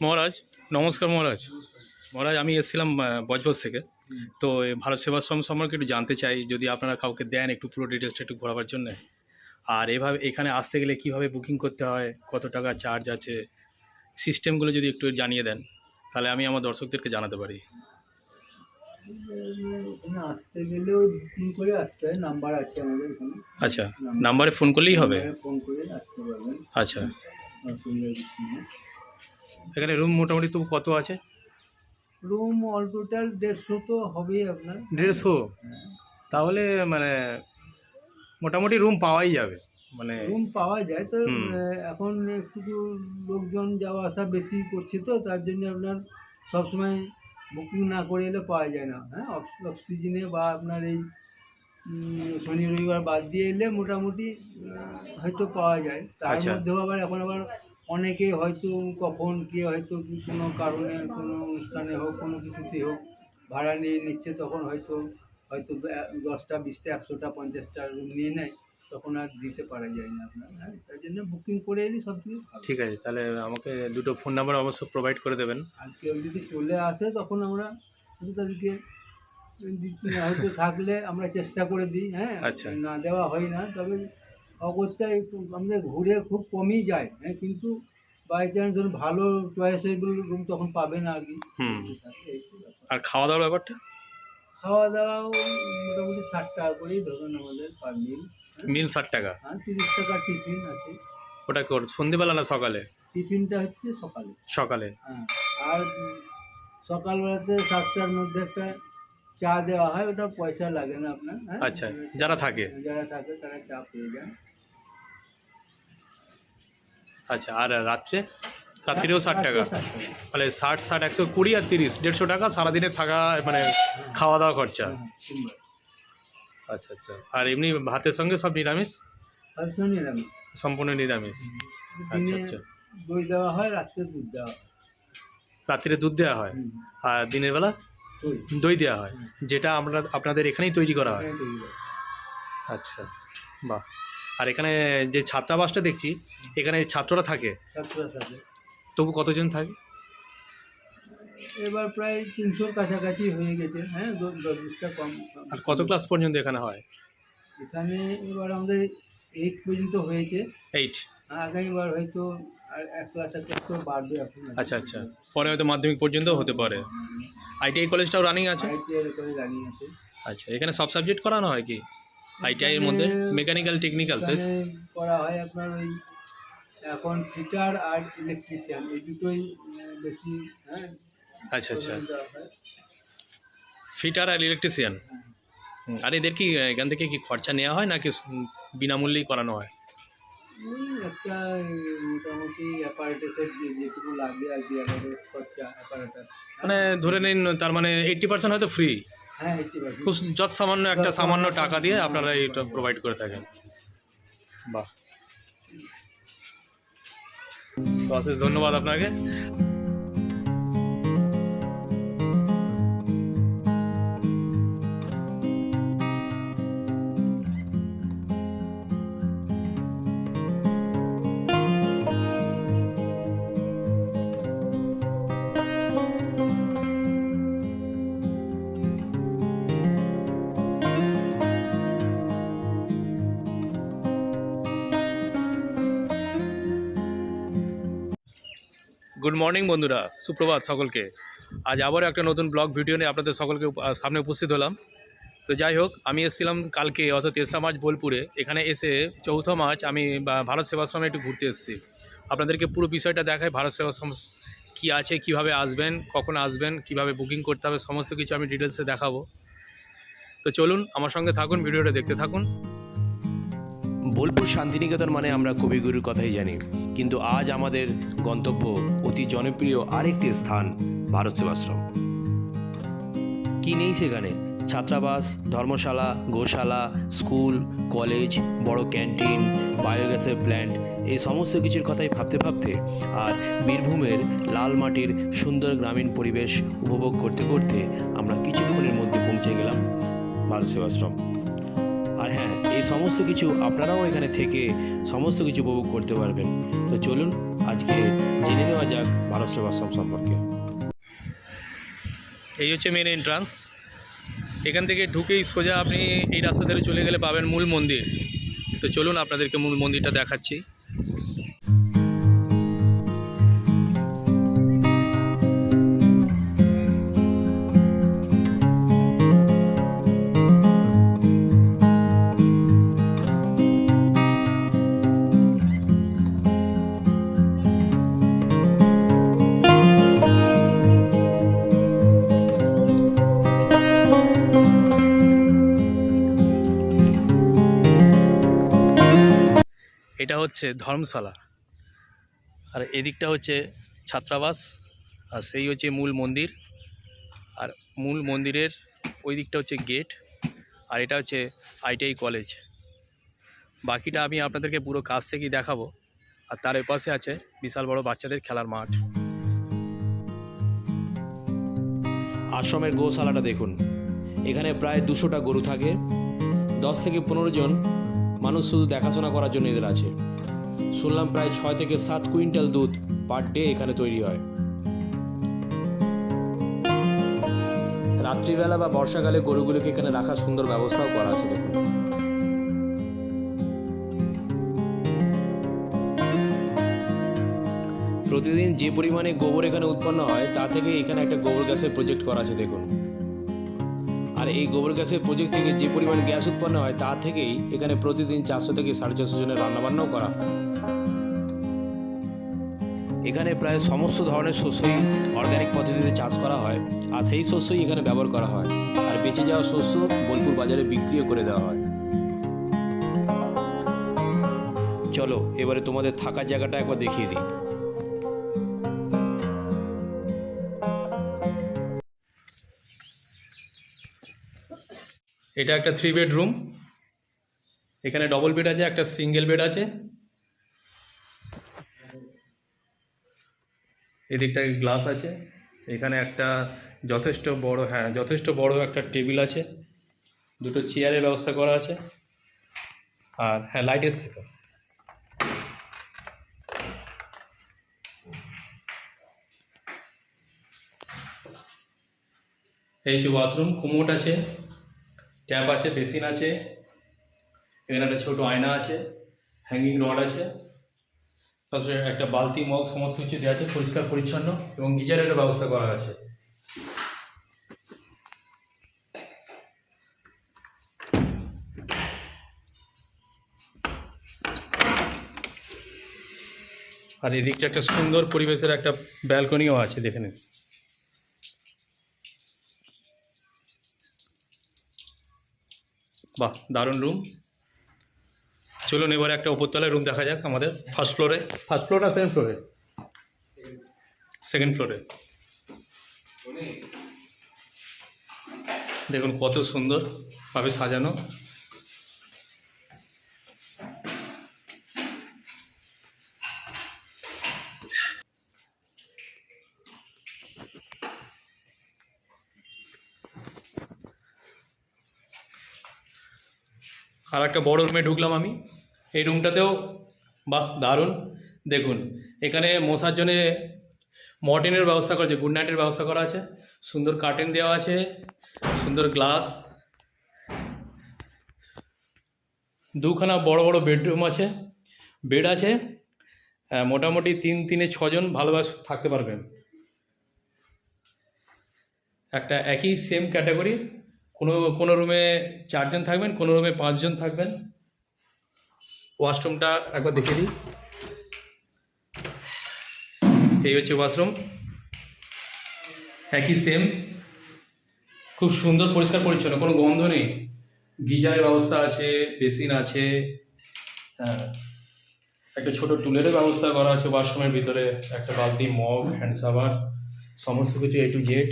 মহারাজ নমস্কার মহারাজ। মহারাজ আমি এসেছিলাম বজবজ থেকে। তো এই ভারত সেবাশ্রম সম্পর্কে একটু জানতে চাই যদি আপনারা কাউকে দেন একটু পুরো ডিটেলসটা একটু ঘোরাবার জন্য। আর এভাবে এখানে আসতে গেলে কীভাবে বুকিং করতে হয় কত টাকা চার্জ আছে সিস্টেমগুলো যদি একটু জানিয়ে দেন তাহলে আমি আমার দর্শকদেরকে জানাতে পারি। এখানে আসতে বুকিং করে আসতে হয় নাম্বার আছে আমাদের এখানে। আচ্ছা নাম্বারে ফোন করলেই হবে? ফোন করে আসতে পারবেন। আচ্ছা। এখানে রুম মোটামুটি তবু কত আছে? রুম অল টোটাল দেড়শো তো হবেই আপনার। দেড়শো। তাহলে মানে মোটামুটি রুম পাওয়াই যাবে মানে রুম পাওয়া যায় তো এখন একটু লোকজন যাওয়া আসা বেশি করছে তো তার জন্য আপনার সবসময় বুকিং না করে এলে পাওয়া যায় না। হ্যাঁ অফ সিজনে বা আপনার এই শনি রবিবার বাদ দিয়ে এলে মোটামুটি হয়তো পাওয়া যায়। তার আচ্ছা। মধ্যেও আবার এখন আবার অনেকে হয়তো কখন কে হয়তো কি কোনো কারণে কোনো অনুষ্ঠানে হোক কোনো কিছুতে হোক ভাড়া নিয়ে নিচ্ছে তখন হয়তো হয়তো দশটা বিশটা একশোটা পঞ্চাশটা রুম নিয়ে নেয় তখন আর দিতে পারা যায় না আপনার হ্যাঁ? তাই জন্য বুকিং করে এলে সব কিছু ঠিক আছে তাহলে আমাকে দুটো ফোন নাম্বার অবশ্য প্রোভাইড করে দেবেন। আর কেউ যদি চলে আসে তখন আমরা তাদেরকে হয়তো থাকলে আমরা চেষ্টা করে দিই হ্যাঁ? আচ্ছা। না দেওয়া হয় না তবে অগত্যায় আমাদের ঘুরে খুব কমই যায় হ্যাঁ কিন্তু বাই চান্স ধরুন ভালো চয়েসেবল রুম তখন পাবে না আর কি। আর খাওয়া দাওয়ার ব্যাপারটা? খাওয়া দাওয়াও মোটামুটি ষাট টাকা করেই ধরুন আমাদের পার মিল মিল ষাট টাকা? হ্যাঁ তিরিশ টাকা টিফিন আছে। ওটা কর সন্ধেবেলা না সকালে? টিফিনটা হচ্ছে সকালে। সকালে। হ্যাঁ আর সকালবেলাতে সাতটার মধ্যে একটা চা দেওয়া হয় ওটা পয়সা লাগে না আপনার হ্যাঁ? আচ্ছা, যারা থাকে? যারা থাকে তারা চা পেয়ে যান আচ্ছা আর রাত্রে? রাত্রিও ষাট টাকা। রাত্রে তাহলে ষাট ষাট একশো কুড়ি আর তিরিশ দেড়শো টাকা সারাদিনে থাকা মানে খাওয়া দাওয়া খরচা। হ্যাঁ, হ্যাঁ। আচ্ছা আচ্ছা। আর এমনি ভাতের সঙ্গে সব নিরামিষ? নিরামিষ। সম্পূর্ণ নিরামিষ। আচ্ছা আচ্ছা। দই দেওয়া হয় রাত্রে দুধ দেওয়া রাত্রিরে দুধ দেওয়া হয়? আর দিনের বেলা? দই। দেওয়া হয় যেটা আমরা আপনাদের এখানেই তৈরি করা হয়। আচ্ছা বাহ। আর এখানে যে ছাত্রাবাসটা দেখছি এখানে ছাত্ররা থাকে। তবু কতজন থাকে? এবার প্রায় তিনশোর কাছাকাছি হয়ে গেছে হ্যাঁ কম। আর কত ক্লাস পর্যন্ত এখানে হয়? এখানে এবার আমাদের এইট পর্যন্ত হয়েছে। এইট আগামীবার হয়তো আর এক ক্লাস এক ক্লাস বাড়বে আচ্ছা আচ্ছা। পরে হয়তো মাধ্যমিক পর্যন্ত হতে পারে। আইটিআই কলেজটাও রানিং আছে? আইটিআই আচ্ছা এখানে সব সাবজেক্ট করানো হয় কি? আইটিআই এর মধ্যে? মেকানিক্যাল টেকনিক্যাল তো? করা হয় আপনার ওই এখন ফিটার আর ইলেকট্রিশিয়ান এই দুটোই বেশি হ্যাঁ আচ্ছা আচ্ছা। ফিটার আর ইলেকট্রিশিয়ান। আর এদের কি এখান থেকে কি খরচা নেওয়া হয় নাকি বিনামূল্যেই করানো হয়? একটা মোটামুটি অ্যাপারেটাসের যেটুকু লাগবে আর কি আমাদের খরচা অ্যাপারেটাস মানে ধরে নিন তার মানে এইটটি পার্সেন্ট হয়তো ফ্রি হ্যাঁ এইটটি খুব যত সামান্য একটা সামান্য টাকা দিয়ে আপনারা এটা প্রোভাইড করে থাকেন। বাহ। তো অশেষ ধন্যবাদ আপনাকে। গুড মর্নিং বন্ধুরা। সুপ্রভাত সকলকে। আজ আবারও একটা নতুন ব্লগ ভিডিও নিয়ে আপনাদের সকলকে সামনে উপস্থিত হলাম। তো যাই হোক, আমি এসেছিলাম কালকে, অর্থাৎ তেসরা মার্চ বোলপুরে। এখানে এসে চৌথ মার্চ আমি ভারত সেবাশ্রমে একটু ঘুরতে এসেছি। আপনাদেরকে পুরো বিষয়টা দেখায় ভারত সেবাশ্রম কী আছে, কীভাবে আসবেন, কখন আসবেন, কীভাবে বুকিং করতে হবে, সমস্ত কিছু আমি ডিটেলসে দেখাবো। তো চলুন, আমার সঙ্গে থাকুন, ভিডিওটা দেখতে থাকুন। বোলপুর শান্তিনিকেতন মানে আমরা কবিগুরুর কথাই জানি। কিন্তু আজ আমাদের গন্তব্য অতি জনপ্রিয় আরেকটি স্থান, ভারত সেবাশ্রম। কি নেই সেখানে? ছাত্রাবাস, ধর্মশালা, গোশালা, স্কুল, কলেজ, বড় ক্যান্টিন, বায়োগ্যাসের প্ল্যান্ট, এই সমস্ত কিছুর কথাই ভাবতে ভাবতে আর বীরভূমের লাল মাটির সুন্দর গ্রামীণ পরিবেশ উপভোগ করতে করতে আমরা কিছুক্ষণের মধ্যে পৌঁছে গেলাম ভারত সেবাশ্রম। আর হ্যাঁ এই সমস্ত কিছু আপনারাও এখানে থেকে সমস্ত কিছু উপভোগ করতে পারবেন। তো চলুন, আজকে জেনে নেওয়া যাক ভারত সেবাশ্রম সম্পর্কে। এই হচ্ছে মেন এন্ট্রান্স এখান থেকে ঢুকেই সোজা আপনি এই রাস্তা ধরে চলে গেলে পাবেন মূল মন্দির। তো চলুন আপনাদেরকে মূল মন্দিরটা দেখাচ্ছি। এটা হচ্ছে ধর্মশালা। আর এদিকটা হচ্ছে ছাত্রাবাস, আর সেই হচ্ছে মূল মন্দির। আর মূল মন্দিরের ওই দিকটা হচ্ছে গেট, আর এটা হচ্ছে আইটিআই কলেজ। বাকিটা আমি আপনাদেরকে পুরো কাছ থেকেই দেখাবো। আর তার পাশে আছে বিশাল বড় বাচ্চাদের খেলার মাঠ। আশ্রমের গোশালাটা দেখুন। এখানে প্রায় দুশোটা গরু থাকে। দশ থেকে পনেরো জন মানুষ শুধু দেখাশোনা করার জন্য এদের আছে। শুনলাম প্রায় ছয় থেকে সাত কুইন্টাল দুধ পার ডে এখানে তৈরি হয়। রাত্রিবেলা বা বর্ষাকালে গরুগুলোকে এখানে রাখার সুন্দর ব্যবস্থাও করা আছে, দেখুন। প্রতিদিন যে পরিমাণে গোবর এখানে উৎপন্ন হয়, তা থেকে এখানে একটা গোবর গ্যাসের প্রজেক্ট করা আছে, দেখুন। এই গোবর গ্যাসের প্রজেক্ট থেকে যে পরিমাণ গ্যাস উৎপন্ন হয়, তা থেকেই এখানে প্রতিদিন চারশো থেকে সাড়ে চারশো জনের রান্নাবান্নাও করা হয়। এখানে প্রায় সমস্ত ধরনের শস্যই অর্গানিক পদ্ধতিতে চাষ করা হয়, আর সেই শস্যই এখানে ব্যবহার করা হয়। আর বেঁচে যাওয়া শস্য বোলপুর বাজারে বিক্রিও করে দেওয়া হয়। চলো, এবারে তোমাদের থাকার জায়গাটা একবার দেখিয়ে দিই। এটা একটা থ্রি বেডরুম এখানে ডবল বেড আছে, একটা সিঙ্গেল বেড আছে। এদিকটায় গ্লাস আছে। এখানে একটা যথেষ্ট বড় হ্যাঁ যথেষ্ট বড় একটা টেবিল আছে। দুটো চেয়ারের ব্যবস্থা করা আছে। আর হ্যাঁ লাইট এসছে তো। এই যে ওয়াশরুম কুমোট আছে। ট্যাপ আছে বেসিন আছে, এখানে একটা ছোটো আয়না আছে হ্যাঙ্গিং রড আছে, তারপরে একটা বালতি মগ, সমস্ত কিছু দেওয়া আছে, পরিষ্কার, পরিচ্ছন্ন এবং গিজারেরও ব্যবস্থা করা আছে। আর এদিকটা একটা সুন্দর পরিবেশের একটা ব্যালকনিও আছে, দেখে নিন। বাহ দারুণ রুম চলুন এবারে একটা উপরতলায় রুম দেখা যাক আমাদের ফার্স্ট ফ্লোরে ফার্স্ট ফ্লোর না সেকেন্ড ফ্লোরে সেকেন্ড ফ্লোরে দেখুন কত সুন্দরভাবে সাজানো। আর একটা বড় রুমে ঢুকলাম আমি। এই রুমটাতেও বাহ, দারুণ। দেখুন, এখানে মশার জন্যে মর্টিনের ব্যবস্থা করা আছে গুড নাইটের ব্যবস্থা করা আছে। সুন্দর কার্টেন দেওয়া আছে, সুন্দর গ্লাস দুখানা বড় বড় বেডরুম আছে। বেড আছে মোটামুটি তিন, তিনে ছজন ভালোভাবে থাকতে পারবেন। একটা একই সেম ক্যাটাগরি কোনো কোনো রুমে চারজন থাকবেন, কোনো রুমে পাঁচজন থাকবেন। ওয়াশরুমটা একবার দেখে দিই। এই হচ্ছে ওয়াশরুম একই সেম খুব সুন্দর, পরিষ্কার, পরিচ্ছন্ন, কোনো গন্ধ নেই। গিজারের ব্যবস্থা আছে বেসিন আছে। হ্যাঁ। একটা ছোট টুলেরও ব্যবস্থা করা আছে ওয়াশরুমের ভিতরে। একটা বালতি মগ হ্যান্ড সাবার সমস্ত কিছু এ টু জেড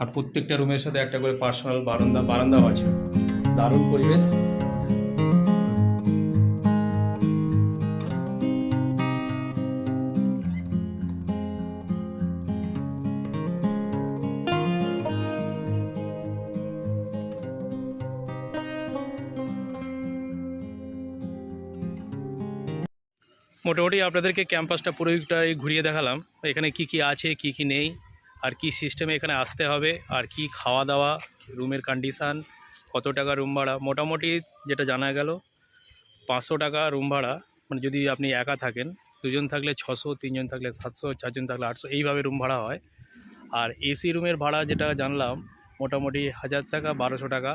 আর প্রত্যেকটা রুমের সাথে একটা করে পার্সোনাল বারান্দা, বারান্দাও আছে। দারুণ পরিবেশ। মোটামুটি আপনাদেরকে ক্যাম্পাসটা পুরোটাই ঘুরিয়ে দেখালাম। এখানে কি কি আছে, কি কি নেই? আর কি সিস্টেমে এখানে আসতে হবে, আর কি খাওয়া দাওয়া রুমের কন্ডিশান কত টাকা রুম ভাড়া, মোটামুটি যেটা জানা গেল, পাঁচশো টাকা রুম ভাড়া মানে যদি আপনি একা থাকেন, দুজন থাকলে ছশো, তিনজন থাকলে সাতশো, চারজন থাকলে আটশো, এইভাবে রুম ভাড়া হয়। আর এসি রুমের ভাড়া যেটা জানলাম, মোটামুটি হাজার টাকা, বারোশো টাকা।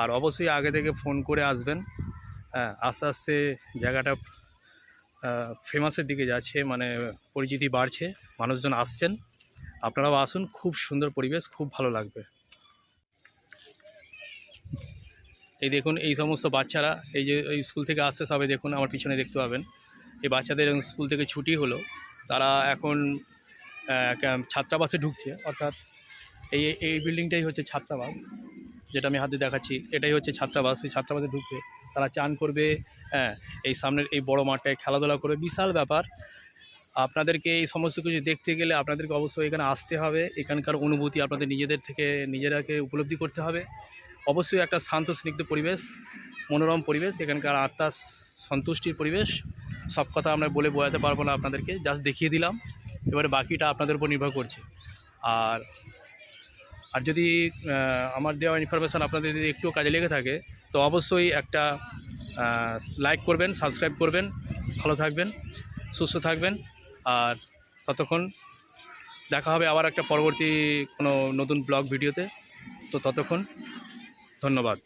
আর অবশ্যই আগে থেকে ফোন করে আসবেন। হ্যাঁ আস্তে আস্তে জায়গাটা ফেমাসের দিকে যাচ্ছে মানে পরিচিতি বাড়ছে, মানুষজন আসছেন। আপনারাও আসুন, খুব সুন্দর পরিবেশ, খুব ভালো লাগবে। এই দেখুন, এই সমস্ত বাচ্চারা, এই যে স্কুল থেকে আসছে সবাই দেখুন, আমার পিছনে দেখতে পাবেন। এই বাচ্চাদের স্কুল থেকে ছুটি হলো, তারা এখন ছাত্রাবাসে ঢুকছে, অর্থাৎ এই এই বিল্ডিংটাই হচ্ছে ছাত্রাবাস, যেটা আমি হাতে দেখাচ্ছি, এটাই হচ্ছে ছাত্রাবাস এই ছাত্রাবাসে ঢুকবে, তারা চান করবে হ্যাঁ এই সামনের এই বড় মাঠটায় খেলাধুলা করবে, বিশাল ব্যাপার। আপনাদেরকে এই সমস্ত কিছু দেখতে গেলে আপনাদেরকে অবশ্যই এখানে আসতে হবে। এখানকার অনুভূতি আপনাদের নিজেদের থেকে নিজেরাকে উপলব্ধি করতে হবে। অবশ্যই একটা শান্ত, স্নিগ্ধ পরিবেশ, মনোরম পরিবেশ, এখানকার আত্মার সন্তুষ্টির পরিবেশ। সব কথা আমরা বলে বোঝাতে পারব না আপনাদেরকে জাস্ট দেখিয়ে দিলাম। এবারে বাকিটা আপনাদের উপর নির্ভর করছে। আর আর যদি আমার দেওয়া ইনফরমেশান আপনাদের যদি একটু কাজে লেগে থাকে, তো অবশ্যই একটা লাইক করবেন সাবস্ক্রাইব করবেন। ভালো থাকবেন, সুস্থ থাকবেন। আর ততক্ষণ দেখা হবে আবার একটা পরবর্তী কোনো নতুন ব্লগ ভিডিওতে। তো ততক্ষণ ধন্যবাদ।